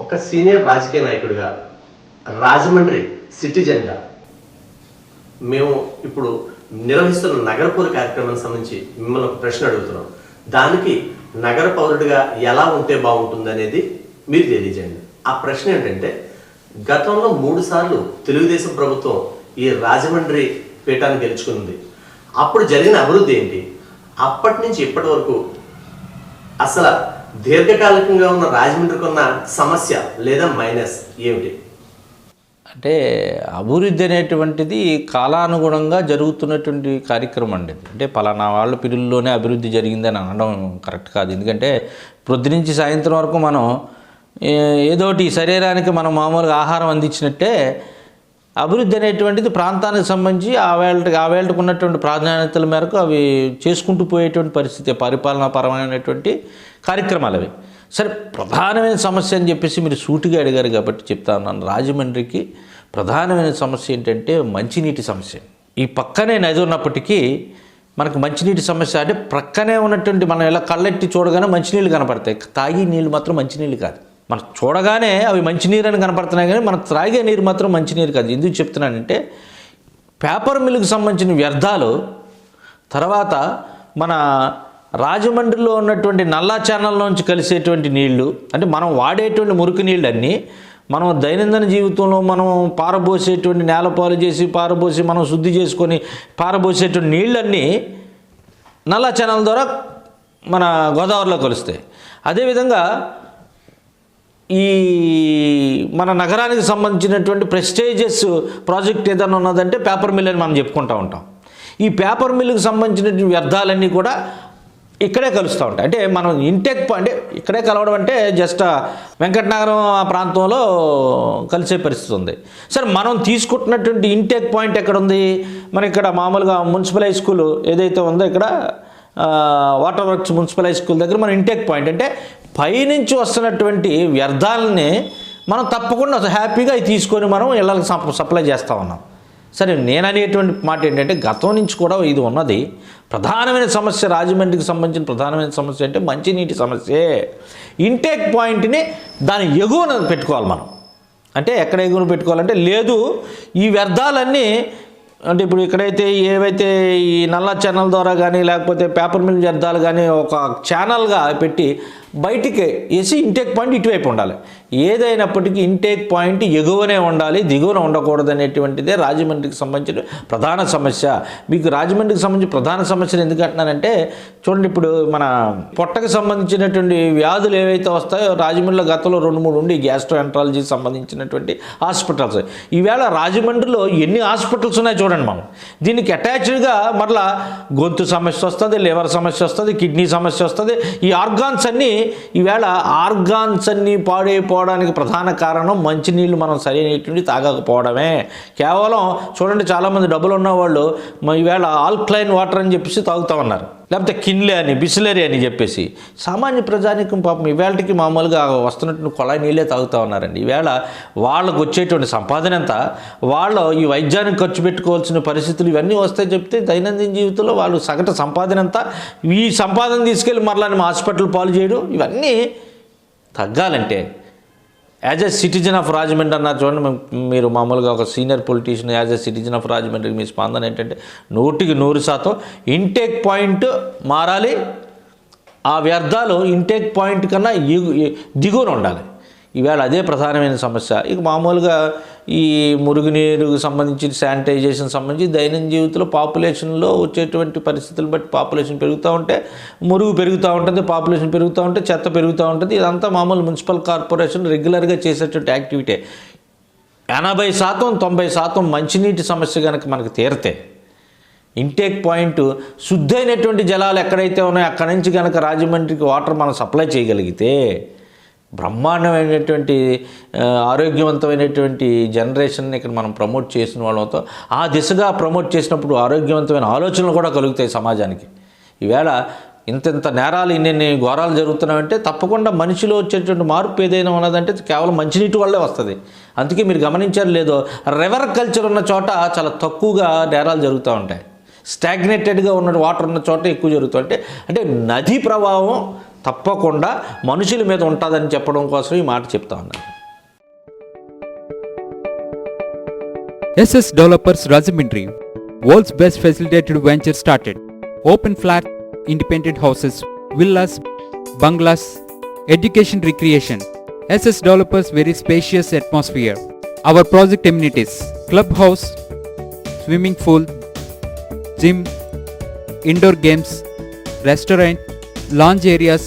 ఒక సీనియర్ రాజకీయ నాయకుడిగా రాజమండ్రి సిటిజన్గా మేము ఇప్పుడు నిర్వహిస్తున్న నగరపూర్ కార్యక్రమానికి సంబంధించి మిమ్మల్ని ఒక ప్రశ్న అడుగుతున్నాం. దానికి నగర పౌరుడిగా ఎలా ఉంటే బాగుంటుంది అనేది మీరు తెలియజేయండి. ఆ ప్రశ్న ఏంటంటే గతంలో మూడు సార్లు తెలుగుదేశం ప్రభుత్వం ఈ రాజమండ్రి పీఠాన్ని గెలుచుకుంది. అప్పుడు జరిగిన అభివృద్ధి ఏంటి? అప్పటి నుంచి ఇప్పటి వరకు అసలు దీర్ఘకాలికంగా ఉన్న రాజమండ్రికి ఉన్న సమస్య లేదా మైనస్ ఏమిటి? అంటే అభివృద్ధి అనేటువంటిది కాలానుగుణంగా జరుగుతున్నటువంటి కార్యక్రమం అండి అంటే పలానా వాళ్ళ పిల్లల్లోనే అభివృద్ధి జరిగిందని అనడం కరెక్ట్ కాదు. ఎందుకంటే ప్రొద్దు నుంచి సాయంత్రం వరకు మనం ఏదోటి శరీరానికి మనం మామూలుగా ఆహారం అందించినట్టే అభివృద్ధి అనేటువంటిది ప్రాంతానికి సంబంధించి ఆ వేళకి ఆ వేళకు ఉన్నటువంటి ప్రాధాన్యతల మేరకు అవి చేసుకుంటూ పోయేటువంటి పరిస్థితి పరిపాలనాపరమైనటువంటి కార్యక్రమాలు అవి. సరే ప్రధానమైన సమస్య అని చెప్పేసి మీరు సూటిగా అడిగారు కాబట్టి చెప్తా ఉన్నాను. రాజమండ్రికి ప్రధానమైన సమస్య ఏంటంటే మంచినీటి సమస్య. ఈ పక్కనే నది ఉన్నప్పటికీ మనకు మంచినీటి సమస్య అంటే ప్రక్కనే ఉన్నటువంటి మనం ఇలా కళ్ళెట్టి చూడగానే మంచినీళ్ళు కనపడతాయి. తాగి నీళ్ళు మాత్రం మంచినీళ్ళు కాదు. మనం చూడగానే అవి మంచినీరు అని కనపడుతున్నాయి కానీ మనం త్రాగే నీరు మాత్రం మంచినీరు కాదు. ఎందుకు చెప్తున్నానంటే పేపర్ మిల్లుకు సంబంధించిన వ్యర్థాలు తర్వాత మన రాజమండ్రిలో ఉన్నటువంటి నల్లా ఛానల్లోంచి కలిసేటువంటి నీళ్ళు అంటే మనం వాడేటువంటి మురికి నీళ్ళు అన్నీ మనం దైనందిన జీవితంలో మనం పారబోసేటువంటి నేలపాలు చేసి పారబోసి మనం శుద్ధి చేసుకొని పారబోసేటువంటి నీళ్ళన్నీ నల్లా ఛానల్ ద్వారా మన గోదావరిలో కలుస్తాయి. అదేవిధంగా ఈ మన నగరానికి సంబంధించినటువంటి ప్రెస్టేజియస్ ప్రాజెక్ట్ ఏదైనా ఉన్నదంటే పేపర్ మిల్ అని మనం చెప్పుకుంటూ ఉంటాం. ఈ పేపర్ మిల్లుకు సంబంధించినటువంటి వ్యర్థాలన్నీ కూడా ఇక్కడే కలుస్తూ ఉంటాయి. అంటే మనం ఇంటెక్ అంటే ఇక్కడే కలవడం అంటే జస్ట్ వెంకటనగరం ఆ ప్రాంతంలో కలిసే పరిస్థితి ఉంది. సరే మనం తీసుకుంటున్నటువంటి ఇంటెక్ పాయింట్ ఎక్కడ ఉంది మన ఇక్కడ మామూలుగా మున్సిపల్ హై స్కూల్ ఏదైతే ఉందో ఇక్కడ water works municipal high school దగ్గర మన ఇంటెక్ పాయింట్. అంటే పైనుంచి వస్తున్నటువంటి వ్యర్థాలని మనం తప్పకుండా హ్యాపీగా అవి తీసుకొని మనం ఇళ్ళకి సప్ సప్లై చేస్తూ ఉన్నాం. సరే నేను అనేటువంటి మాట ఏంటంటే గతం నుంచి కూడా ఇది ఉన్నది. ప్రధానమైన సమస్య రాజమండ్రికి సంబంధించిన ప్రధానమైన సమస్య అంటే మంచినీటి సమస్యే. ఇంటేక్ పాయింట్ని దాని ఎగువన పెట్టుకోవాలి మనం. అంటే ఎక్కడ ఎగువన పెట్టుకోవాలంటే లేదు ఈ వ్యర్థాలన్నీ అంటే ఇప్పుడు ఇక్కడైతే ఏవైతే ఈ నల్ల ఛానల్ ద్వారా కానీ లేకపోతే పేపర్ మిల్ వ్యర్థాలు కానీ ఒక ఛానల్గా పెట్టి బయటికి వేసి ఇంటేక్ పాయింట్ ఇటువైపు ఉండాలి. ఏదైనప్పటికీ ఇంటేక్ పాయింట్ ఎగువనే ఉండాలి దిగువన ఉండకూడదు అనేటువంటిదే రాజమండ్రికి సంబంధించిన ప్రధాన సమస్య. మీకు రాజమండ్రికి సంబంధించి ప్రధాన సమస్యలు ఎందుకు అంటున్నానంటే చూడండి ఇప్పుడు మన పొట్టకు సంబంధించినటువంటి వ్యాధులు ఏవైతే వస్తాయో రాజమండ్రిలో గతంలో రెండు మూడు ఉండి గ్యాస్ట్రో ఎంట్రాలజీకి సంబంధించినటువంటి హాస్పిటల్స్. ఈవేళ రాజమండ్రిలో ఎన్ని హాస్పిటల్స్ ఉన్నాయో చూడండి మనం. దీనికి అటాచ్డ్గా మరలా గొంతు సమస్య వస్తుంది లివర్ సమస్య వస్తుంది కిడ్నీ సమస్య వస్తుంది ఈ ఆర్గాన్స్ అన్నీ ఈవేళ ఆర్గాన్స్ అన్నీ పాడైపోవడానికి ప్రధాన కారణం మంచినీళ్ళు మనం సరైనటువంటి తాగకపోవడమే. కేవలం చూడండి చాలామంది డబ్బులు ఉన్నవాళ్ళు వాళ్ళు ఈవేళ ఆల్క్లైన్ వాటర్ అని చెప్పేసి తాగుతా ఉన్నారు. లేకపోతే కిన్లే అని బిస్లరీ అని చెప్పేసి. సామాన్య ప్రజానికం పాపం ఈవేళకి మామూలుగా వస్తున్నటువంటి కొళాయి నీళ్ళే తాగుతూ ఉన్నారండి. ఈవేళ వాళ్ళకు వచ్చేటువంటి సంపాదన ఎంత? వాళ్ళు ఈ వైద్యానికి ఖర్చు పెట్టుకోవాల్సిన పరిస్థితులు ఇవన్నీ వస్తాయి చెప్తే దైనందిన జీవితంలో వాళ్ళు సగటు సంపాదన ఎంత? ఈ సంపాదన తీసుకెళ్ళి మరలా హాస్పిటల్ పాలు చేయడం? ఇవన్నీ తగ్గాలంటే as a citizen of Rajahmundry అన్నారు చూడండి మీరు మామూలుగా ఒక senior politician as a citizen of రాజమండ్రికి మీ స్పందన ఏంటంటే నూటికి నూరు శాతం ఇంటేక్ పాయింట్ మారాలి ఆ వ్యర్థాలు ఇంటేక్ పాయింట్ కన్నా దిగువన ఉండాలి. ఈవేళ అదే ప్రధానమైన సమస్య. ఇక మామూలుగా ఈ మురుగునీరుకు సంబంధించి శానిటైజేషన్ సంబంధించి దైనందిన జీవితంలో పాపులేషన్లో వచ్చేటువంటి పరిస్థితులు బట్టి పాపులేషన్ పెరుగుతూ ఉంటే మురుగు పెరుగుతూ ఉంటుంది పాపులేషన్ పెరుగుతూ ఉంటే చెత్త పెరుగుతూ ఉంటుంది. ఇదంతా మామూలు మున్సిపల్ కార్పొరేషన్ రెగ్యులర్గా చేసేటువంటి యాక్టివిటీ. ఎనభై శాతం తొంభై శాతం మంచినీటి సమస్య కనుక మనకు తీరితే ఇంటేక్ పాయింట్ శుద్ధైనటువంటి జలాలు ఎక్కడైతే ఉన్నాయో అక్కడి నుంచి కనుక రాజమండ్రికి వాటర్ మనం సప్లై చేయగలిగితే బ్రహ్మాండమైనటువంటి ఆరోగ్యవంతమైనటువంటి జనరేషన్ ఇక్కడ మనం ప్రమోట్ చేసిన వాళ్ళతో ఆ దిశగా ప్రమోట్ చేసినప్పుడు ఆరోగ్యవంతమైన ఆలోచనలు కూడా కలుగుతాయి సమాజానికి. ఈవేళ ఇంతెంత నేరాలు ఇన్ని ఘోరాలు జరుగుతున్నాయంటే తప్పకుండా మనిషిలో వచ్చేటువంటి మార్పు ఏదైనా ఉన్నదంటే కేవలం మంచినీటి వల్లే వస్తుంది. అందుకే మీరు గమనించారు లేదో రివర్ కల్చర్ ఉన్న చోట చాలా తక్కువగా నేరాలు జరుగుతూ ఉంటాయి. స్టాగ్నేటెడ్గా ఉన్న వాటర్ ఉన్న చోట ఎక్కువ జరుగుతుంది అంటే అంటే నది ప్రభావం తప్పకుండా మనుషుల మీద ఉంటుందని చెప్పడం కోసం ఈ మాట చెప్తా ఉన్నాను. SS developers Rajahmundry world's best facilitated venture started open flat independent houses villas bungalows education recreation SS developers very spacious atmosphere our project amenities club house swimming pool gym indoor games restaurant lounge areas